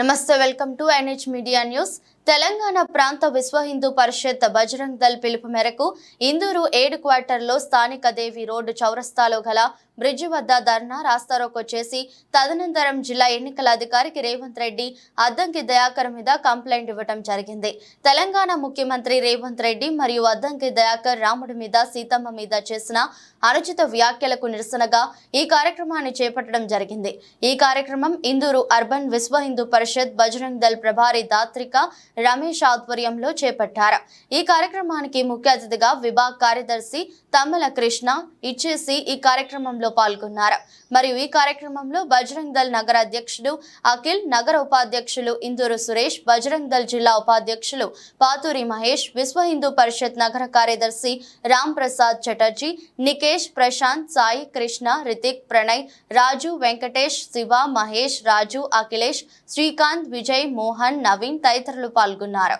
నమస్తే welcome to NH media news. Telangana ప్రాంత విశ్వ హిందూ పరిషత్ బజరంగ్ దళ్ పిలుపు మేరకు ఇందూరు ఏడు క్వార్టర్లో స్థానిక దేవి రోడ్డు చౌరస్తాలో గల బ్రిడ్జి వద్ద ధర్నా రాస్తారోకో చేసి తదనంతరం జిల్లా ఎన్నికల అధికారికి రేవంత్ రెడ్డి అద్దంకి దయాకర్ మీద కంప్లైంట్ ఇవ్వడం జరిగింది. తెలంగాణ ముఖ్యమంత్రి రేవంత్ రెడ్డి మరియు అద్దంకి దయాకర్ రాముడి మీద సీతమ్మ మీద చేసిన అనుచిత వ్యాఖ్యలకు నిరసనగా ఈ కార్యక్రమాన్ని చేపట్టడం జరిగింది. ఈ కార్యక్రమం ఇందూరు అర్బన్ విశ్వ హిందూ పరిషత్ బజరంగ్ దళ్ ప్రభారి దాత్రిక రమేష్ ఆధ్వర్యంలో చేపట్టారు. ఈ కార్యక్రమానికి ముఖ్య అతిథిగా విభాగ్ కార్యదర్శి తమ్మల కృష్ణ ఇచ్చేసి ఈ కార్యక్రమంలో పాల్గొన్నారు. మరియు ఈ కార్యక్రమంలో బజరంగ్ దళ్ నగర అధ్యక్షుడు అఖిల్ నగర ఉపాధ్యక్షులు ఇందూరు సురేష్ బజరంగ్ దళ్ జిల్లా ఉపాధ్యక్షులు పాతూరి మహేష్ విశ్వ హిందూ పరిషత్ నగర కార్యదర్శి రామ్ ప్రసాద్ చటర్జీ నికేష్ ప్రశాంత్ సాయి కృష్ణ రితిక్ ప్రణయ్ రాజు వెంకటేష్ శివ మహేష్ రాజు అఖిలేష్ శ్రీకాంత్ విజయ్ మోహన్ నవీన్ తదితరులు పాల్గొన్నారు.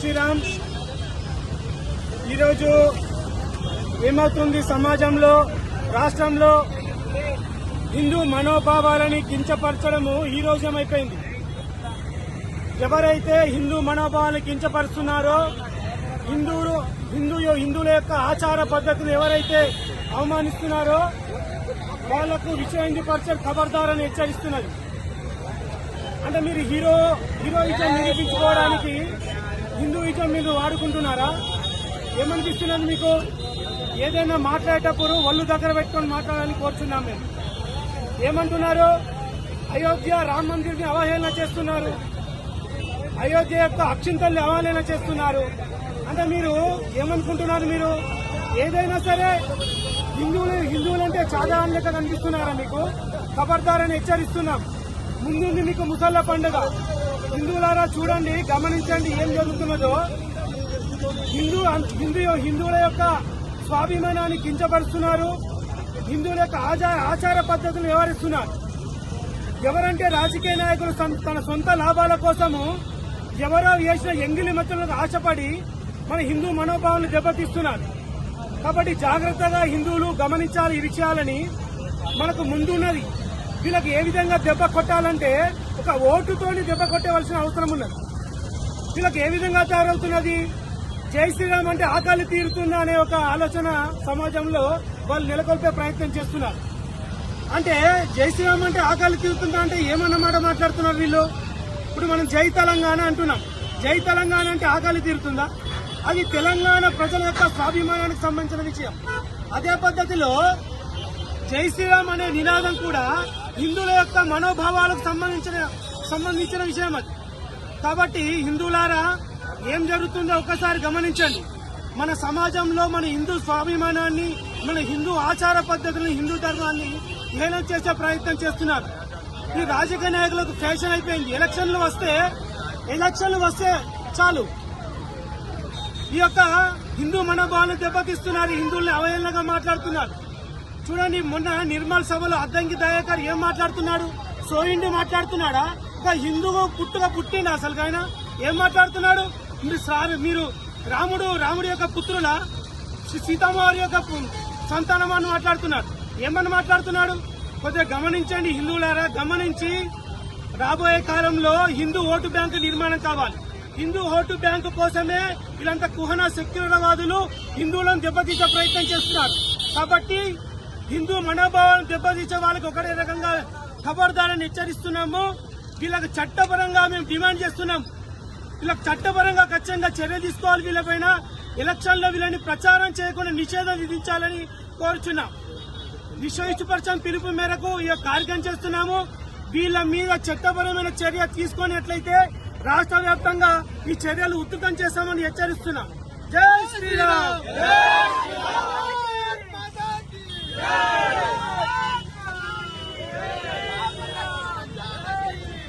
శ్రీరామ్. ఈరోజు ఏమవుతుంది సమాజంలో రాష్ట్రంలో హిందూ మనోభావాలని కించపరచడము ఈ రోజమైపోయింది ఎవరైతే హిందూ మనోభావాలను కించపరుస్తున్నారో హిందువులు హిందూ హిందువుల యొక్క ఆచార పద్ధతులు ఎవరైతే అవమానిస్తున్నారో వాళ్ళకు విషయం హిందూ ఖబర్దారని హెచ్చరిస్తున్నది. అంటే మీరు హీరో హీరోయిజం నిరూపించుకోవడానికి హిందూయిజం మీరు వాడుకుంటున్నారా? ఏమనిపిస్తున్నది మీకు? ఏదైనా మాట్లాడేటప్పుడు ఒళ్ళు దగ్గర పెట్టుకొని మాట్లాడాలని కోరుచున్నాం మేము. ఏమంటున్నారు? అయోధ్య రామ మందిర్ని అవహేళన చేస్తున్నారు. అయోధ్య యొక్క అక్షింతల్ని అవహేళన చేస్తున్నారు. అంటే మీరు ఏమనుకుంటున్నారు మీరు? ఏదైనా సరే హిందువులు హిందువులంటే చాలా లెక్క కనిపిస్తున్నారా మీకు? ఖబర్దారని హెచ్చరిస్తున్నాం. ముందుంది మీకు ముసళ్ళ పండుగ. హిందువులారా చూడండి గమనించండి ఏం జరుగుతున్నదో. హిందూ హిందూ హిందువుల యొక్క స్వాభిమానాన్ని కించపరుస్తున్నారు. హిందువుల యొక్క ఆచార ఆచార పద్ధతులు వ్యవహరిస్తున్నారు. ఎవరంటే రాజకీయ నాయకులు తన సొంత లాభాల కోసము ఎవరో వేసిన ఎంగిలి మచ్చలకు ఆశపడి మన హిందూ మనోభావాలను దెబ్బతీస్తున్నారు. కాబట్టి జాగ్రత్తగా హిందువులు గమనించాలి ఈ విషయాలని మనకు ముందున్నది. వీళ్ళకి ఏ విధంగా దెబ్బ కొట్టాలంటే ఒక ఓటుతోని దెబ్బ కొట్టవలసిన అవసరం ఉన్నది. వీళ్ళకి ఏ విధంగా తయారవుతున్నది? జై శ్రీరామ్ అంటే ఆకలి తీరుతుందా అనే ఒక ఆలోచన సమాజంలో వాళ్ళు నెలకొల్పే ప్రయత్నం చేస్తున్నారు. అంటే జై శ్రీరామ్ అంటే ఆకలి తీరుతుందా అంటే ఏమన్నమాట మాట్లాడుతున్నారు వీళ్ళు? ఇప్పుడు మనం జై తెలంగాణ అంటున్నాం. జై తెలంగాణ అంటే ఆకలి తీరుతుందా? అది తెలంగాణ ప్రజల యొక్క స్వాభిమానానికి సంబంధించిన విషయం. అదే పద్ధతిలో జై శ్రీరామ్ అనే నినాదం కూడా హిందువుల యొక్క మనోభావాలకు సంబంధించిన సంబంధించిన విషయం అది. కాబట్టి హిందువులారా ఏం జరుగుతుందో ఒక్కసారి గమనించండి. మన సమాజంలో మన హిందూ స్వాభిమానాన్ని మన హిందూ ఆచార పద్ధతులను హిందూ ధర్మాన్ని హేళన చేసే ప్రయత్నం చేస్తున్నారు. ఈ రాజకీయ నాయకులకు ఫ్యాషన్ అయిపోయింది. ఎలక్షన్లు వస్తే ఎలక్షన్లు వస్తే చాలు. ఈ యొక్క హిందూ మనోభావాలను దెబ్బతీస్తున్నారు హిందువుల్ని అవహేళనగా మాట్లాడుతున్నారు. చూడండి మొన్న నిర్మల్ సభలో అద్దంకి దయాకర్ ఏం మాట్లాడుతున్నాడు? సోయిండి మాట్లాడుతున్నాడా? ఒక హిందువు పుట్టుగా పుట్టిండు అసలు ఆయన? ఏం మాట్లాడుతున్నాడు? మీరు సార్- మీరు రాముడు రాముడి యొక్క పుత్రుల? సీతమ్మ వారి యొక్క సంతానం అని మాట్లాడుతున్నాడు ఏమని మాట్లాడుతున్నాడు? కొద్దిగా గమనించండి హిందువులారా గమనించి. రాబోయే కాలంలో హిందూ ఓటు బ్యాంకు నిర్మాణం కావాలి. హిందూ ఓటు బ్యాంకు కోసమే వీళ్ళంతా కుహన సెక్యులర్వాదులు హిందువులను దెబ్బతీసే ప్రయత్నం చేస్తున్నారు. కాబట్టి హిందూ మనోభావాలను దెబ్బతీసే వాళ్ళకి ఒకటే రకంగా ఖబర్దారని హెచ్చరిస్తున్నాము. వీళ్ళకి చట్టపరంగా మేము డిమాండ్ చేస్తున్నాం. వీళ్ళకి చట్టపరంగా ఖచ్చితంగా చర్య తీసుకోవాలి వీళ్ళపైన ఎలక్షన్లో వీళ్ళని ప్రచారం చేయకుండా నిషేధం విధించాలని కోరుచున్నాం. విశ్వ ఇష్టపరచం పిలుపు మేరకు ఈ యొక్క కార్యక్రమం చేస్తున్నాము. వీళ్ళ మీద చట్టపరమైన చర్య తీసుకున్నట్లయితే రాష్ట్ర వ్యాప్తంగా ఈ చర్యలు ఉధృతం చేస్తామని హెచ్చరిస్తున్నాం. జై శ్రీరామ్!